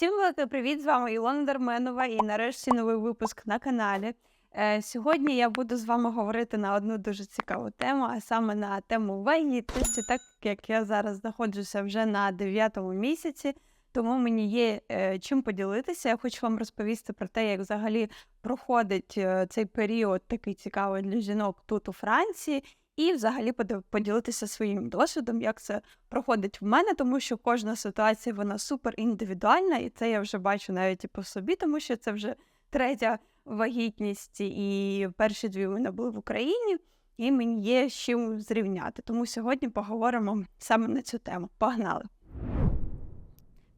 Всім великий привіт! З вами Ілона Дарменова і нарешті новий випуск на каналі. Е, Сьогодні я буду з вами говорити на одну дуже цікаву тему, а саме на тему вагітності, так як я зараз знаходжуся вже на 9 місяці, тому мені є е, чим поділитися. Я хочу вам розповісти про те, як взагалі проходить е, цей період такий цікавий для жінок тут у Франції, і взагалі поділитися своїм досвідом, як це проходить в мене, тому що кожна ситуація вона супер індивідуальна, і це я вже бачу навіть і по собі, тому що це вже третя вагітність, і перші дві у мене були в Україні, і мені є з чим зрівняти. Тому сьогодні поговоримо саме на цю тему. Погнали!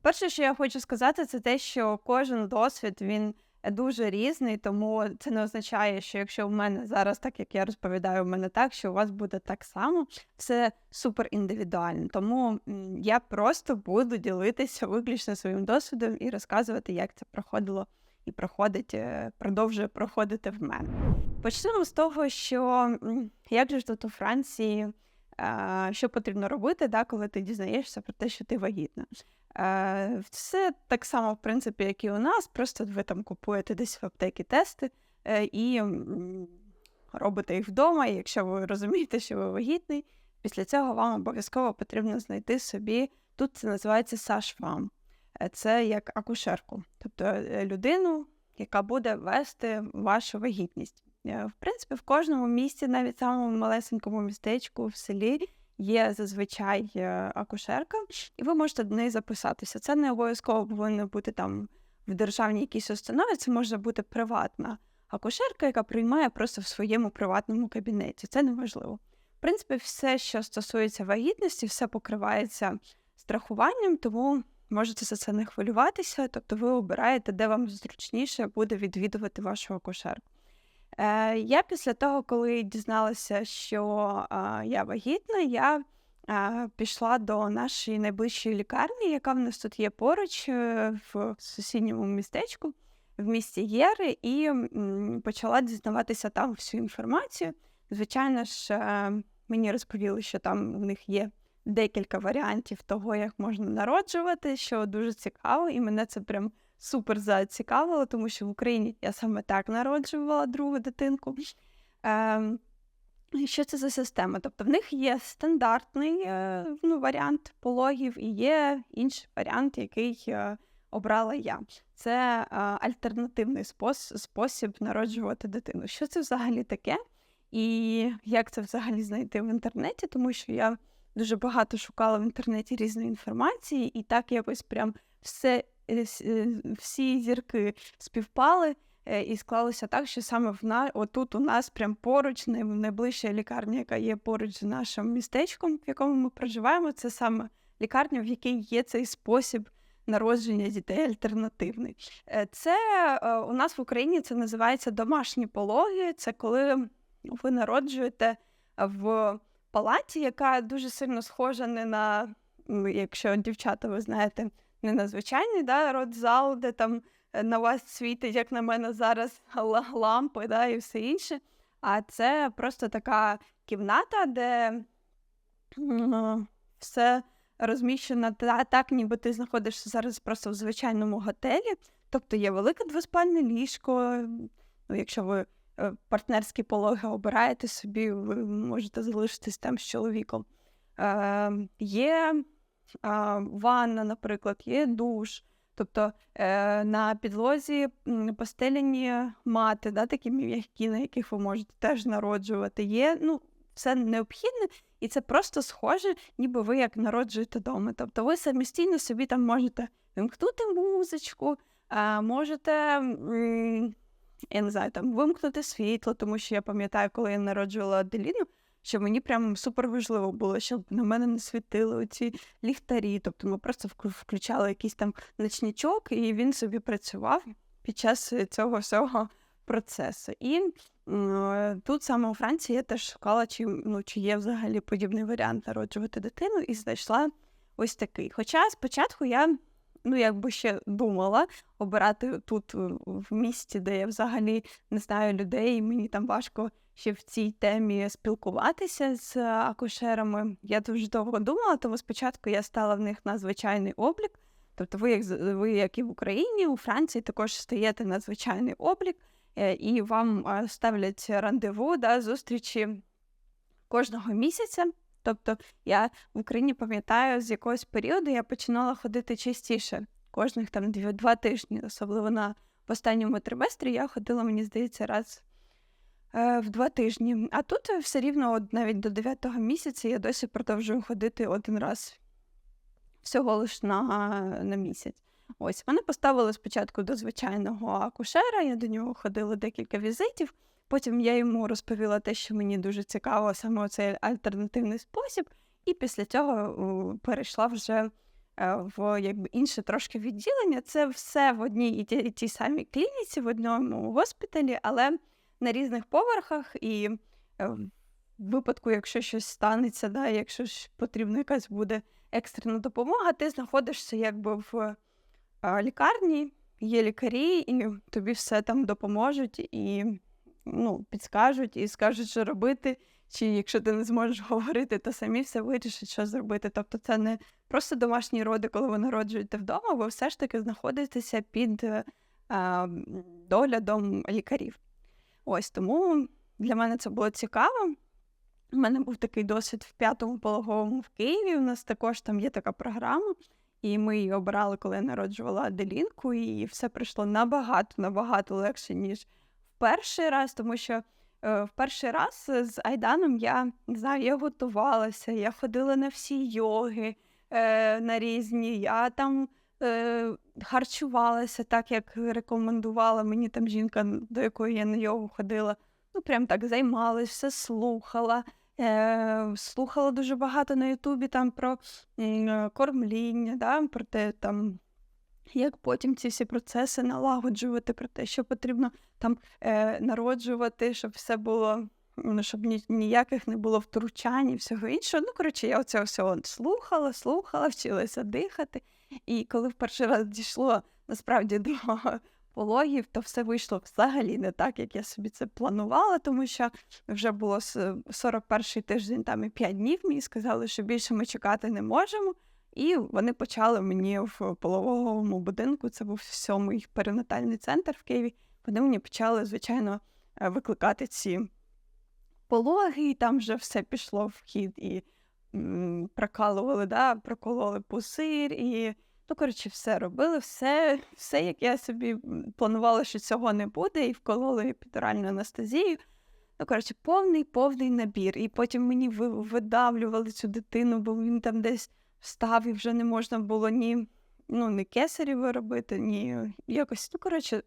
Перше, що я хочу сказати, це те, що кожен досвід він дуже різний, тому це не означає, що якщо в мене зараз, так як я розповідаю, в мене так, що у вас буде так само, це супер індивідуально. Тому я просто буду ділитися виключно своїм досвідом і розказувати, як це проходило і проходить, е, продовжує проходити в мене. Почнемо з того, що як же ж тут у Франції, що потрібно робити, да, коли ти дізнаєшся про те, що ти вагітна. Е, Все так само, в принципі, як і у нас. Просто ви там купуєте десь в аптекі тести е, і робите їх вдома. І якщо ви розумієте, що ви вагітний, після цього вам обов'язково потрібно знайти собі. Тут це називається сашвам. Е, Це як акушерку, тобто людину, яка буде вести вашу вагітність. Е, В принципі, в кожному місті, навіть самому малесенькому містечку в селі, є зазвичай е, акушерка, і ви можете до неї записатися. Це не обов'язково повинно бути там в державній якійсь установі, це може бути приватна акушерка, яка приймає просто в своєму приватному кабінеті. Це неважливо. В принципі, все, що стосується вагітності, все покривається страхуванням, тому можете за це не хвилюватися. Тобто ви обираєте, де вам зручніше буде відвідувати вашу акушерку. Е, я після того, коли дізналася, що я вагітна, я пішла до нашої найближчої лікарні, яка в нас тут є поруч е, в сусідньому містечку, в місті Єри, і почала дізнаватися там всю інформацію. Звичайно ж, е, мені розповіли, що там в них є декілька варіантів того, як можна народжувати, що дуже цікаво, і мене це прям супер зацікавило, тому що в Україні я саме так народжувала другу дитинку. Ем, що це за система? Тобто в них є стандартний е, ну, варіант пологів і є інший варіант, який е, обрала я. Це е, альтернативний спос- спосіб народжувати дитину. Що це взагалі таке? І як це взагалі знайти в інтернеті, тому що я дуже багато шукала в інтернеті різної інформації, і так якось прям все, е, е, всі зірки співпали. е, І склалося так, що саме в на... отут у нас прям поруч, найближча лікарня, яка є поруч з нашим містечком, в якому ми проживаємо, це саме лікарня, в якій є цей спосіб народження дітей альтернативний. Е, Це е, у нас в Україні це називається домашні пологи. Це коли ви народжуєте в палаті, яка дуже сильно схожа не на, якщо дівчата, ви знаєте, не на звичайний да, родзал, де там е, на вас світить, як на мене зараз, лампи да, і все інше. А це просто така кімната, де м, все розміщено та, так, ніби ти знаходишся зараз просто в звичайному готелі. Тобто є велике двоспальне ліжко. Ну, якщо ви е, партнерські пологи обираєте собі, ви можете залишитись там з чоловіком. Е, є е, ванна, наприклад, є душ. Тобто е, на підлозі постелені мати, да, такі м'які, на яких ви можете теж народжувати. Є ну, все необхідне, і це просто схоже, ніби ви як народжуєте вдома. Тобто ви самостійно собі там можете вимкнути музичку, можете. я не знаю, там вимкнути світло, тому що я пам'ятаю, коли я народжувала Аделіну, що мені прям супер важливо було, щоб на мене не світили оці ліхтарі. Тобто ми просто включали якийсь там ночничок, і він собі працював під час цього всього процесу. І м, тут саме у Франції я теж шукала, чи, ну, чи є взагалі подібний варіант народжувати дитину, і знайшла ось такий. Хоча спочатку я ну, якби ще думала обирати тут е, в місті, де я взагалі не знаю людей, і мені там важко ще в цій темі спілкуватися з е, акушерами. Я дуже довго думала, тому спочатку я стала в них на звичайний облік, Тобто, ви як ви, як і в Україні, у Франції також стаєте на звичайний облік, е, і вам ставлять рандеву, да, зустрічі кожного місяця. Тобто, я в Україні пам'ятаю, з якогось періоду я починала ходити частіше, кожних там два тижні, особливо на в останньому триместрі я ходила, мені здається, раз е, в два тижні. А тут все рівно, от навіть до дев'ятого місяця, я досі продовжую ходити один раз всього лиш на, на місяць. Ось мене поставили спочатку до звичайного акушера, я до нього ходила декілька візитів. Потім я йому розповіла те, що мені дуже цікаво, саме цей альтернативний спосіб, і після цього перейшла вже е, в якби інше трошки відділення. Це все в одній і тій, і тій самій клініці, в одному госпіталі, але на різних поверхах. І е, в випадку, якщо щось станеться, да, якщо ж потрібна якась буде екстрена допомога, ти знаходишся якби в е, лікарні, є лікарі, і тобі все там допоможуть і ну, підскажуть і скажуть, що робити. Чи якщо ти не зможеш говорити, то самі все вирішать, що зробити. Тобто це не просто домашні роди, коли ви народжуєте вдома, ви все ж таки знаходитеся під е, доглядом лікарів. Ось тому для мене це було цікаво. У мене був такий досвід в п'ятому пологовому в Києві. У нас також там є така програма, і ми її обирали, коли я народжувала Аделінку, і все пройшло набагато, набагато легше, ніж перший раз, тому що е, в перший раз з Айданом я не знаю, я готувалася, я ходила на всі йоги е, на різні, я там е, харчувалася так, як рекомендувала мені там жінка, до якої я на йогу ходила. Ну, прям так займалась, все слухала. Е, слухала дуже багато на Ютубі там про е, кормління, да, про те, там, як потім ці всі процеси налагоджувати, про те, що потрібно там е, народжувати, щоб все було, ну, щоб ні, ніяких не було втручань і всього іншого. Ну, коротше, я оце все слухала, слухала, вчилася дихати. І коли в перший раз дійшло насправді до пологів, то все вийшло взагалі не так, як я собі це планувала, тому що вже було с- 41-й тиждень, там і 5 днів. Мені сказали, що більше ми чекати не можемо. І вони почали мені в пологовому будинку, це був сьомий перинатальний центр в Києві. Вони мені почали, звичайно, е, викликати ці пологи, і там вже все пішло в хід, і м, прокалували, да, прокололи пузир, і ну, коротше, все робили, все, все, як я собі планувала, що цього не буде, і вкололи епідуральну анестезію. Ну, коротше, повний повний набір. І потім мені ви- видавлювали цю дитину, бо він там десь встав, і вже не можна було ні, ну, ні кесарів робити, ні якось. Ну, коротше,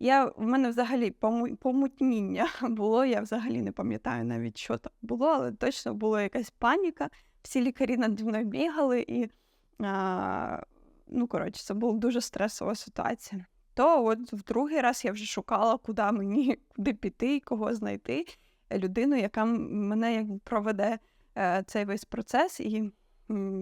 я, в мене взагалі пому- помутніння було, я взагалі не пам'ятаю навіть, що там було, але точно була якась паніка. Всі лікарі наді мною бігали, і а, ну, коротше, це була дуже стресова ситуація. То от в другий раз я вже шукала, куди мені куди піти, кого знайти, людину, яка мене як проведе е, цей весь процес і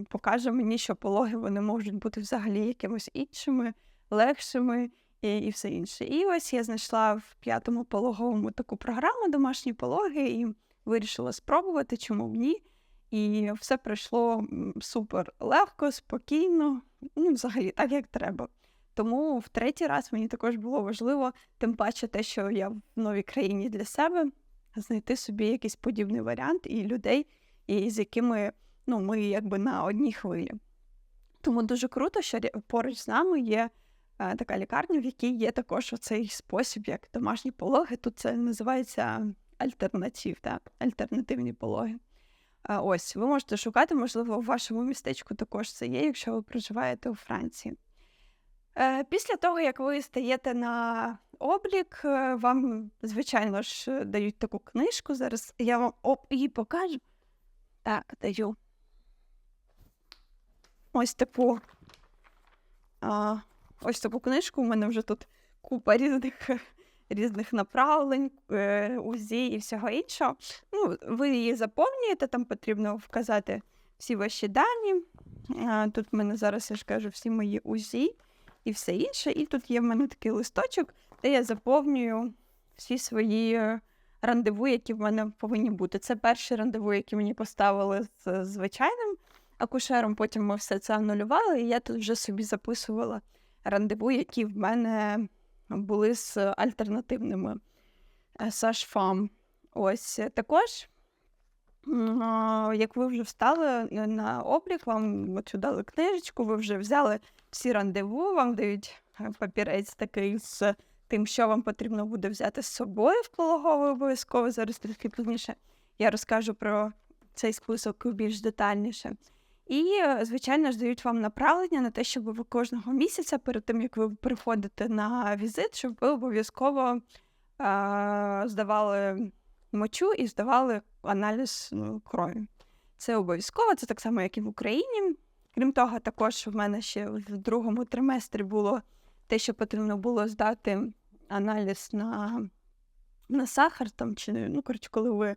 покаже мені, що пологи вони можуть бути взагалі якимось іншими, легшими і, і все інше. І ось я знайшла в п'ятому пологовому таку програму домашні пологи і вирішила спробувати, чому б ні. І все пройшло супер легко, спокійно, ну, взагалі, так як треба. Тому в третій раз мені також було важливо, тим паче те, що я в новій країні для себе, знайти собі якийсь подібний варіант і людей, і з якими ну, ми якби на одній хвилі. Тому дуже круто, що поруч з нами є е, така лікарня, в якій є також оцей спосіб, як домашні пологи. Тут це називається альтернатив, так? альтернативні пологи. Е, Ось, ви можете шукати, можливо, в вашому містечку також це є, якщо ви проживаєте у Франції. Е, Після того, як ви стаєте на облік, вам, звичайно ж, дають таку книжку. Зараз я вам оп, її покажу. Так, даю. Ось таку. А, ось таку книжку. У мене вже тут купа різних, різних направлень, е, УЗІ і всього іншого. Ну, ви її заповнюєте, там потрібно вказати всі ваші дані. А, Тут в мене зараз, я ж кажу, всі мої УЗІ і все інше. І тут є в мене такий листочок, де я заповнюю всі свої е, рандеву, які в мене повинні бути. Це перші рандеву, які мені поставили з звичайним акушером. Потім ми все це анулювали, і я тут вже собі записувала рандеву, які в мене були з альтернативними е, Сашфам. Ось е, також, як ви вже встали на- на облік, вам от дали книжечку, ви вже взяли всі рандеву, вам дають е, папірець такий з тим, що вам потрібно буде взяти з собою в пологовий обов'язково. Зараз трішки пізніше я розкажу про цей список більш детальніше. І, е, звичайно ж, дають вам направлення на те, щоб ви кожного місяця, перед тим як ви приходите на візит, щоб ви обов'язково е, здавали мочу і здавали аналіз ну, крові. Це обов'язково, це так само, як і в Україні. Крім того, також в мене ще в другому триместрі було те, що потрібно було здати аналіз на, на сахар, там, чи, ну, коротше, коли ви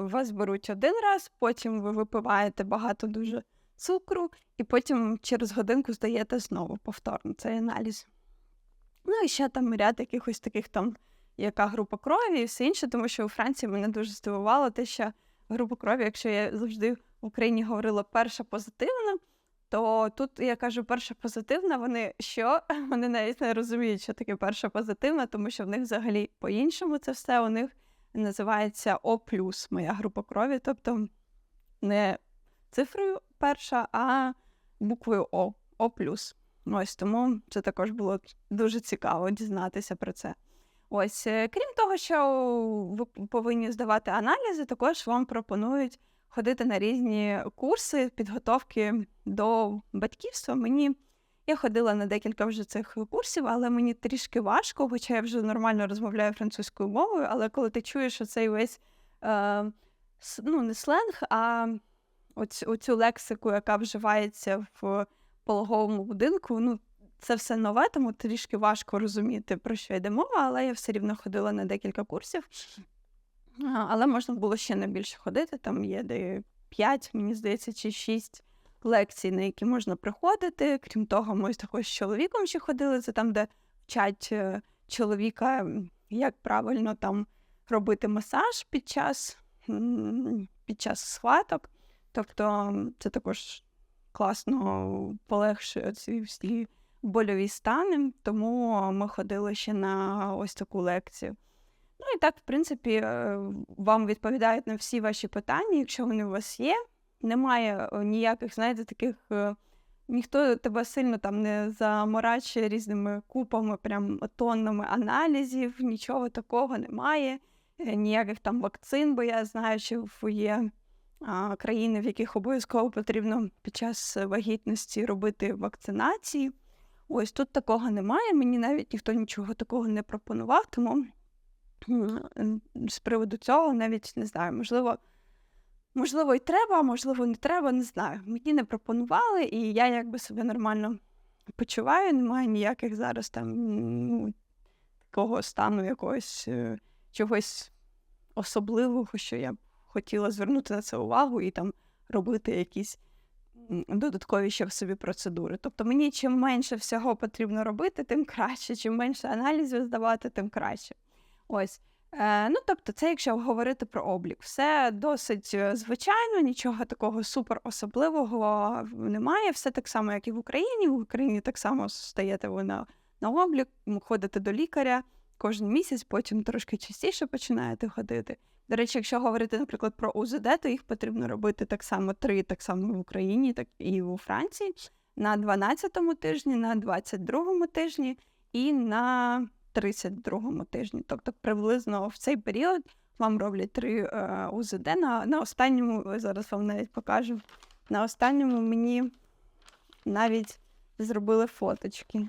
вас беруть один раз, потім ви випиваєте багато дуже цукру, і потім через годинку здаєте знову повторно цей аналіз. Ну і ще там ряд якихось таких там, яка група крові і все інше, тому що у Франції мене дуже здивувало те, що група крові, якщо я завжди в Україні говорила перша позитивна, то тут я кажу перша позитивна, вони що? Вони навіть не розуміють, що таке перша позитивна, тому що в них взагалі по-іншому це все у них називається О плюс моя група крові, тобто не цифрою перша, а буквою О, О плюс. Ось тому це також було дуже цікаво дізнатися про це. Ось, е, крім того, що ви повинні здавати аналізи, також вам пропонують ходити на різні курси підготовки до батьківства. Мені я ходила на декілька вже цих курсів, але мені трішки важко, хоча я вже нормально розмовляю французькою мовою. Але коли ти чуєш оцей весь е, ну, не сленг, а оць, оцю лексику, яка вживається в пологовому будинку, ну, це все нове, тому трішки важко розуміти, про що йде мова, але я все рівно ходила на декілька курсів. Але можна було ще не більше ходити. Там є де 5, мені здається, чи 6 лекцій, на які можна приходити. Крім того, ми також з чоловіком ще ходили. Це там, де вчать е, чоловіка, як правильно там робити масаж під час, під час схваток. Тобто це також класно полегшує ці всі больові стани, тому ми ходили ще на ось таку лекцію. Ну і так, в принципі, е, вам відповідають на всі ваші питання, якщо вони у вас є. Немає е, ніяких, знаєте, таких. е, Ніхто тебе сильно там не заморачує різними купами, прям тоннами аналізів, нічого такого немає, е, ніяких там вакцин, бо я знаю, що є а, країни, в яких обов'язково потрібно під час вагітності робити вакцинації. Ось тут такого немає. Мені навіть ніхто нічого такого не пропонував, тому з приводу цього навіть не знаю. Можливо, можливо, і треба, можливо, не треба, не знаю. Мені не пропонували, і я якби себе нормально почуваю. Немає ніяких зараз там ну, такого стану якогось е, чогось особливого, що я б хотіла звернути на це увагу і там робити якісь додаткові ще в собі процедури. Тобто мені чим менше всього потрібно робити, тим краще. Чим менше аналізів здавати, тим краще. Ось. Е, ну, тобто, це якщо говорити про облік, все досить е, звичайно, нічого такого супер особливого немає. Все так само, як і в Україні. В Україні так само стаєте ви на, на облік, ходите до лікаря кожен місяць, потім трошки частіше починаєте ходити. До речі, якщо говорити, наприклад, про УЗД, то їх потрібно робити так само три, так само в Україні, так і у Франції, на 12-му тижні, на 22-му тижні і на 32-му тижні. Тобто, приблизно в цей період вам роблять три е, УЗД. На, на останньому, зараз вам навіть покажу. На останньому мені навіть зробили фоточки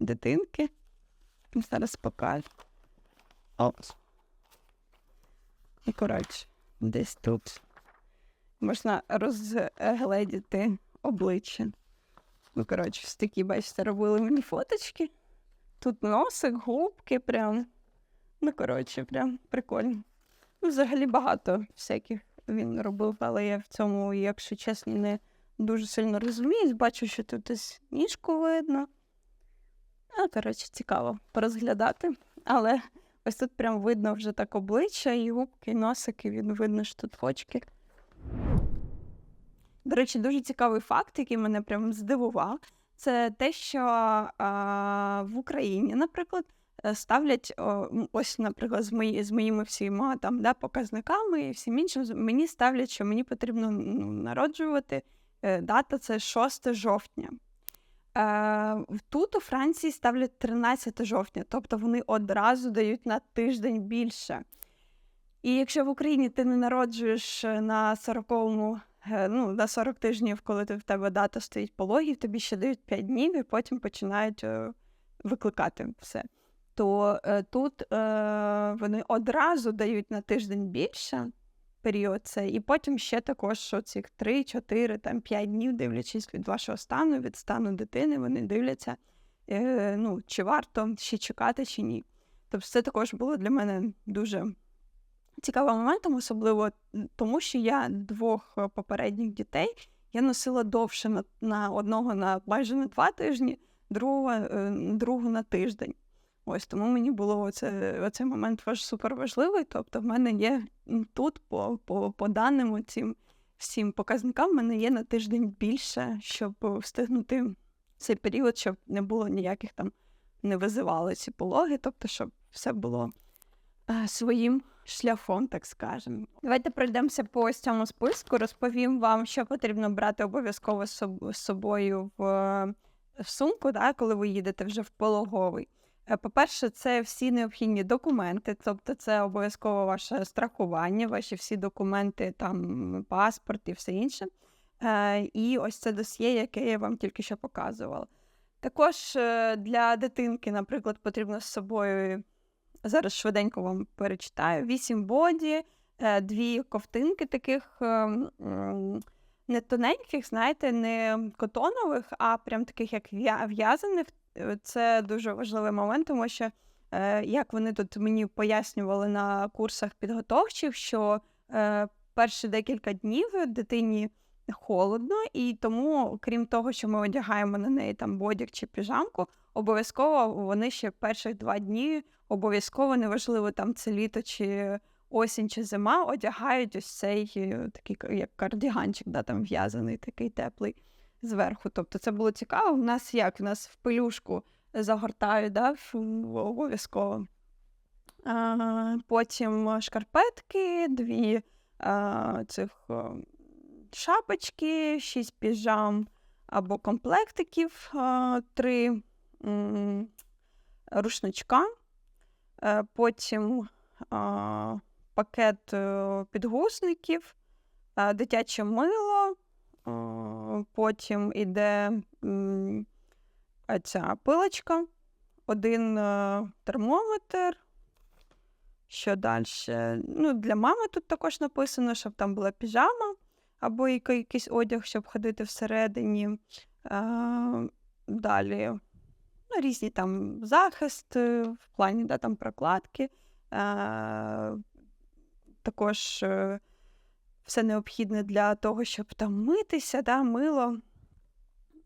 дитинки. Зараз покажу. От. І коротше, десь тут можна розгледіти обличчя. Ну, коротше, такі, бачите, робили мені фоточки. Тут носик, губки, прям. Ну, коротше, прям прикольно. Ну, взагалі багато всяких він робив, але я в цьому, якщо чесно, не дуже сильно розуміюсь. Бачу, що тут ось ніжку видно. А, коротше, цікаво порозглядати. Але ось тут прям видно вже так обличчя, і губки, і носик, і він видно, що тут очки. До речі, дуже цікавий факт, який мене прям здивував. Це те, що а, в Україні, наприклад, е, ставлять о, ось, наприклад, з, мої, з моїми всіма там да, показниками і всім іншим, мені ставлять, що мені потрібно ну, народжувати. е, Дата це 6 жовтня. Е, тут у Франції ставлять 13 жовтня, тобто вони одразу дають на тиждень більше. І якщо в Україні ти не народжуєш на 40-му, е, ну, на 40 тижнів, коли ти, в тебе дата стоїть пологів, тобі ще дають 5 днів і потім починають е, викликати все. То е, тут е, вони одразу дають на тиждень більше період це, і потім ще також оцих 3, 4, там 5 днів, дивлячись від вашого стану, від стану дитини, вони дивляться, е, ну, чи варто ще чекати, чи ні. Тобто це також було для мене дуже цікавим моментом, особливо тому, що я двох е, попередніх дітей я носила довше на, на одного на майже на два тижні, другого, е, другу на тиждень. Ось тому мені було оце, оцей момент важ, супер важливий. Тобто, в мене є тут, по, по, по даним цим всім показникам, в мене є на тиждень більше, щоб встигнути цей період, щоб не було ніяких там, не визивали ці пологи, тобто, щоб все було е, своїм шляхом, так скажемо. Давайте пройдемося по ось цьому списку. Розповім вам, що потрібно брати обов'язково з собою в, в сумку, да, коли ви їдете вже в пологовий. Е, По-перше, це всі необхідні документи, тобто це обов'язково ваше страхування, ваші всі документи, там паспорт і все інше. Е, І ось це досьє, яке я вам тільки що показувала. Також е, для дитинки, наприклад, потрібно з собою зараз швиденько вам перечитаю: вісім боді, е, дві ковтинки таких ем, не тоненьких, знаєте, не котонових, а прям таких як в'язаних. Е, Це дуже важливий момент, тому що е, як вони тут мені пояснювали на курсах підготовчих, що перші декілька днів дитині холодно, і тому, крім того, що ми одягаємо на неї там бодік чи піжамку, обов'язково вони ще перших два дні обов'язково неважливо там це літо чи осінь чи зима, одягають ось цей е, такий як кардіганчик, да, там в'язаний, такий теплий зверху. Тобто це було цікаво. В нас як? В нас в пелюшку загортають, да, обов'язково. А, потім шкарпетки, дві а, цих шапочки, шість піжам або комплектиків, три рушничка, е, потім пакет е, підгузників, дитяче мило, потім іде ця пилочка, один е, термометр. Що далі? Ну, для мами тут також написано, щоб там була піжама або якийсь одяг, щоб ходити всередині. Далі ну, різні там захист е, в плані да, там прокладки. А, також е, все необхідне для того, щоб там митися, да, мило,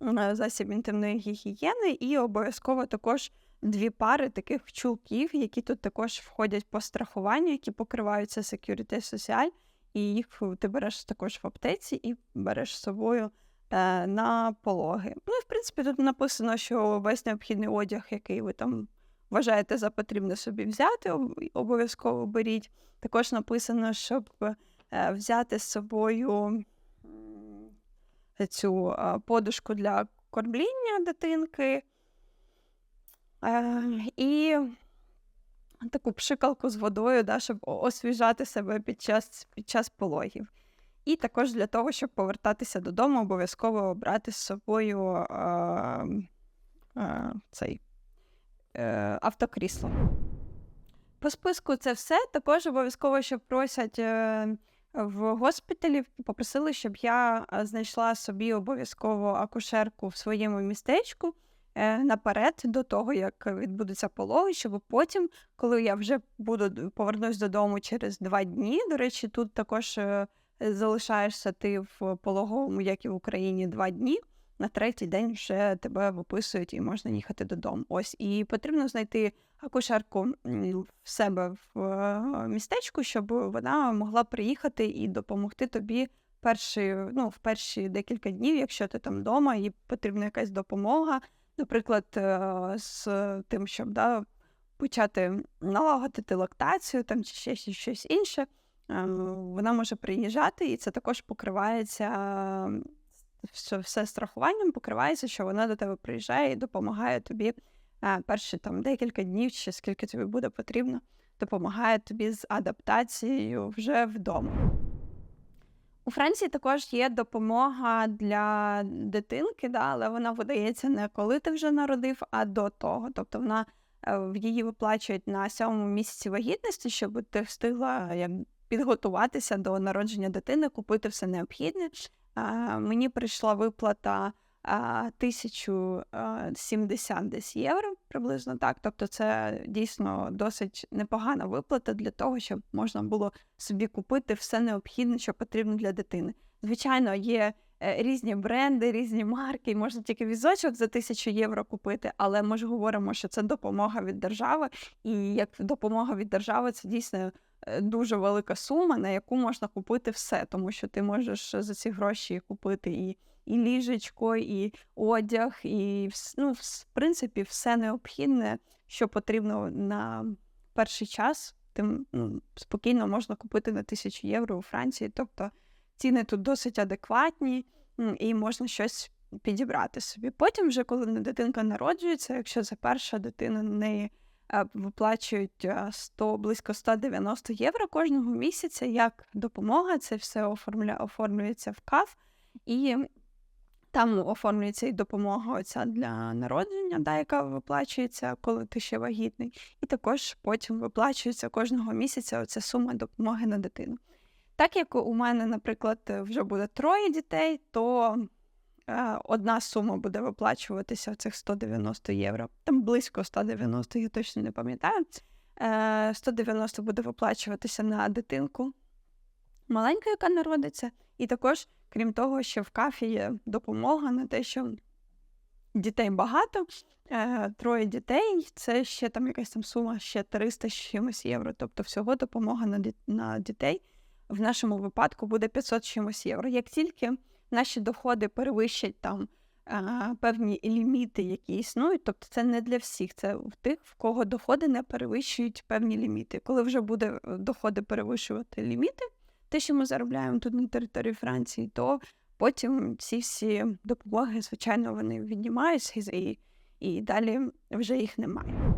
е, засіб інтимної гігієни, і обов'язково також дві пари таких чулків, які тут також входять по страхуванню, які покриваються Security Social, і їх ти береш також в аптеці і береш з собою е, на пологи. Ну і в принципі тут написано, що весь необхідний одяг, який ви там вважаєте за потрібне собі взяти, обов'язково беріть. Також написано, щоб е, взяти з собою цю е, подушку для кормління дитинки. Е, і таку пшикалку з водою, да, щоб освіжати себе під час, під час пологів. І також для того, щоб повертатися додому, обов'язково брати з собою е, е, цей е, автокрісло. По списку це все. Також обов'язково, що просять е, в госпіталі, попросили, щоб я е, знайшла собі обов'язково акушерку в своєму містечку е, наперед до того, як відбудуться пологи, щоб потім, коли я вже буду повернусь додому через два дні. До речі, тут також залишаєшся ти в пологовому, як і в Україні, два дні. На третій день вже тебе виписують і можна їхати додому. Ось і потрібно знайти акушерку в себе в е, містечку, щоб вона могла приїхати і допомогти тобі перші, ну, в перші декілька днів, якщо ти там вдома і потрібна якась допомога, наприклад, е, з тим, щоб да, почати налагодити лактацію там, чи ще щось- інше, е, вона може приїжджати, і це також покривається. е, Все, все страхуванням покривається, що вона до тебе приїжджає і допомагає тобі е, перші там декілька днів, чи скільки тобі буде потрібно, допомагає тобі з адаптацією вже вдома. У Франції також є допомога для дитинки, да, але вона видається не коли ти вже народив, а до того. Тобто вона е, в її виплачують на сьомому місяці вагітності, щоб ти встигла як, підготуватися до народження дитини, купити все необхідне. Мені прийшла виплата а, 1070 десь євро, приблизно так. Тобто, це дійсно досить непогана виплата для того, щоб можна було собі купити все необхідне, що потрібно для дитини. Звичайно, є е, різні бренди, різні марки, можна тільки візочок за тисячу євро купити, але ми ж говоримо, що це допомога від держави, і як допомога від держави, це дійсно дуже велика сума, на яку можна купити все, тому що ти можеш за ці гроші купити і, і ліжечко, і одяг, і ну, в принципі все необхідне, що потрібно на перший час. Тим ну, спокійно можна купити на тисячу євро у Франції. Тобто ціни тут досить адекватні, і можна щось підібрати собі. Потім, вже коли дитинка народжується, якщо це перша дитина, на неї е, виплачують е, 100, близько 190 євро кожного місяця як допомога. Це все оформля, оформлюється в КАФ, і там оформлюється і допомога оця для народження, да, яка виплачується, коли ти ще вагітний. І також потім виплачується кожного місяця оця сума допомоги на дитину. Так як у мене, наприклад, вже буде троє дітей, то одна сума буде виплачуватися цих 190 євро. Там близько 190, я точно не пам'ятаю. Е, 190 буде виплачуватися на дитинку маленьку, яка народиться. І також, крім того, що в кафі є допомога на те, що дітей багато, е, троє дітей, це ще там якась там сума, ще 300 з чимось євро. Тобто всього допомога на, дітей в нашому випадку буде 500 з чимось євро. Як тільки наші доходи перевищать там е, певні ліміти, які існують, тобто це не для всіх, це в тих, в кого доходи не перевищують певні ліміти. Коли вже буде е, доходи перевищувати ліміти, те, що ми заробляємо тут на території Франції, то потім ці всі допомоги, звичайно, вони віднімаються і, і далі вже їх немає.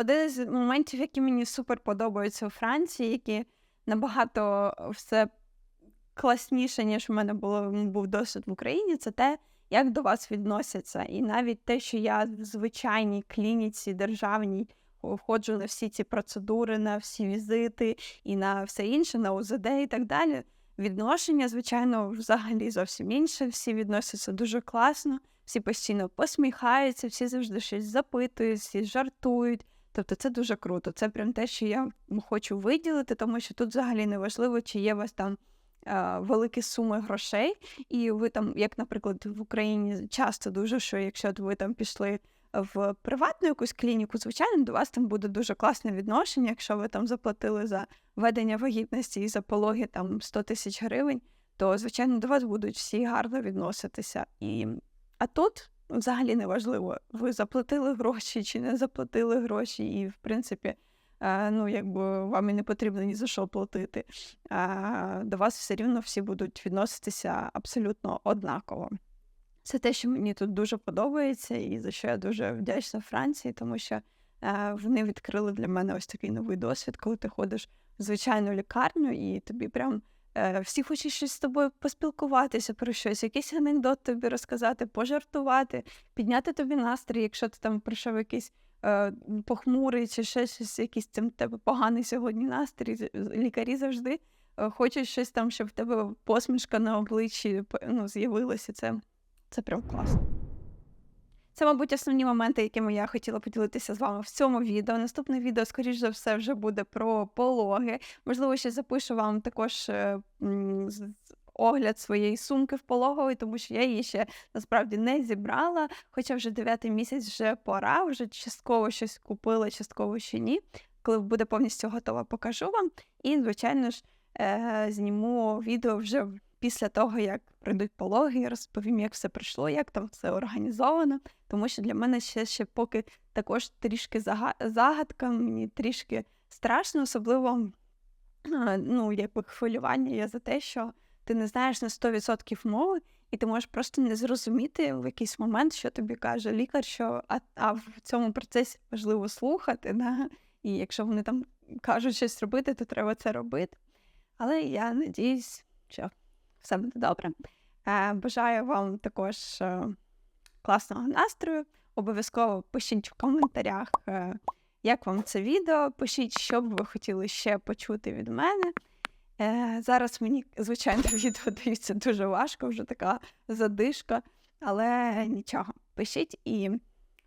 Один з моментів, які мені супер подобаються у Франції, які набагато все класніше, ніж у мене було був досвід в Україні, це те, як до вас відносяться. І навіть те, що я в звичайній клініці державній входжу на всі ці процедури, на всі візити і на все інше, на УЗД і так далі. Відношення, звичайно, взагалі зовсім інше. Всі відносяться дуже класно, всі постійно посміхаються, всі завжди щось запитують, всі жартують. Тобто це дуже круто. Це прям те, що я хочу виділити, тому що тут взагалі не важливо, чи є у вас там великі суми грошей, і ви там, як, наприклад, в Україні часто дуже, що якщо ви там пішли в приватну якусь клініку, звичайно, до вас там буде дуже класне відношення, якщо ви там заплатили за ведення вагітності і за пологи там 100 тисяч гривень, то звичайно до вас будуть всі гарно відноситися. І... А тут взагалі не важливо, ви заплатили гроші чи не заплатили гроші, і в принципі. Ну, якби вам і не потрібно ні за що платити. До вас все рівно всі будуть відноситися абсолютно однаково. Це те, що мені тут дуже подобається, і за що я дуже вдячна Франції, тому що вони відкрили для мене ось такий новий досвід, коли ти ходиш в звичайну лікарню, і тобі прям всі хочуть щось з тобою поспілкуватися про щось, якийсь анекдот тобі розказати, пожартувати, підняти тобі настрій, якщо ти там прийшов якийсь е, похмурий чи ще щось, якийсь там тебе поганий сьогодні настрій. Лікарі завжди е, хочуть щось там, щоб в тебе посмішка на обличчі ну, з'явилася. Це, це прям класно. Це, мабуть, основні моменти, якими я хотіла поділитися з вами в цьому відео. Наступне відео, скоріш за все, вже буде про пологи. Можливо, ще запишу вам також е, огляд своєї сумки в пологовій, тому що я її ще насправді не зібрала. Хоча вже дев'ятий місяць вже пора, вже частково щось купила, частково ще ні. Коли буде повністю готова, покажу вам. І, звичайно ж, е, зніму відео вже після того, як пройдуть пологи, і розповім, як все пройшло, як там все організовано. Тому що для мене ще, ще поки також трішки загадка, мені трішки страшно, особливо ну, якби хвилювання є за те, що ти не знаєш на 100% мови, і ти можеш просто не зрозуміти в якийсь момент, що тобі каже лікар, що а, а в цьому процесі важливо слухати. Да? І якщо вони там кажуть щось робити, то треба це робити. Але я надіюсь, що все буде добре. Е, бажаю вам також е, класного настрою. Обов'язково пишіть в коментарях, е, як вам це відео. Пишіть, що б ви хотіли ще почути від мене. Зараз мені, звичайно, відео даються дуже важко, вже така задишка, але нічого. Пишіть і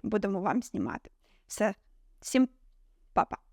будемо вам знімати. Все, всім па-па.